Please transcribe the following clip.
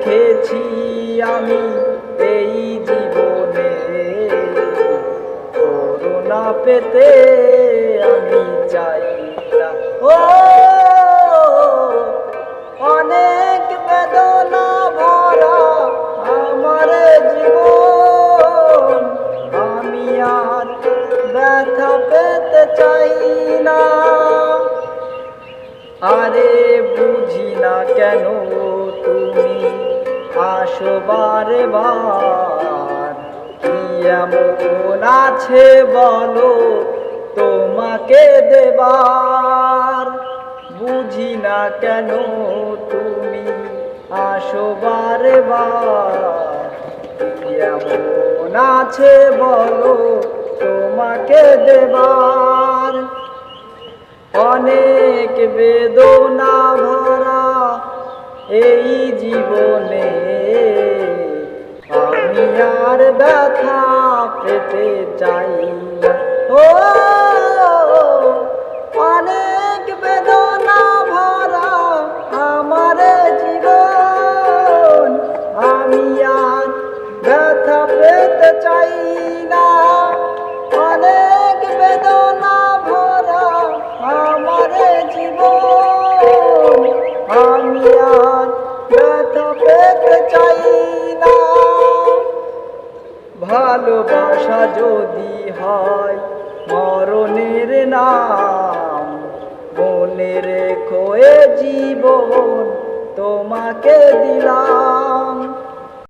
দেখেছি আমি এই জীবনে। করুণা পেতে আমি চাই ও, অনেক বেদনা ভরা আমার জীবন। আমি আর ব্যথা পেতে চাই না। আরে বুঝি না কেন তুমি আসো বারে। বার এমন আছে বলো? তোমাকে দেবার। বুঝি না কেন তুমি আসো বারে। বার এমন আছে বলো? তোমাকে দেবার। অনেক বেদনা ভরা এই জীবনে আর ব্যথা পেতে চাই। ও, অনেক বেদনা ভরা আমার জীবন। আমি আর ব্যথা পেতে চাই না। অনেক বেদনা ভরা আমার জীবন। আমি আর ব্যথা পেতে চাই না। ভালোবাসা যদি হয় মরণের নাম মনে রেখো জীবন তোমাকে দিলাম।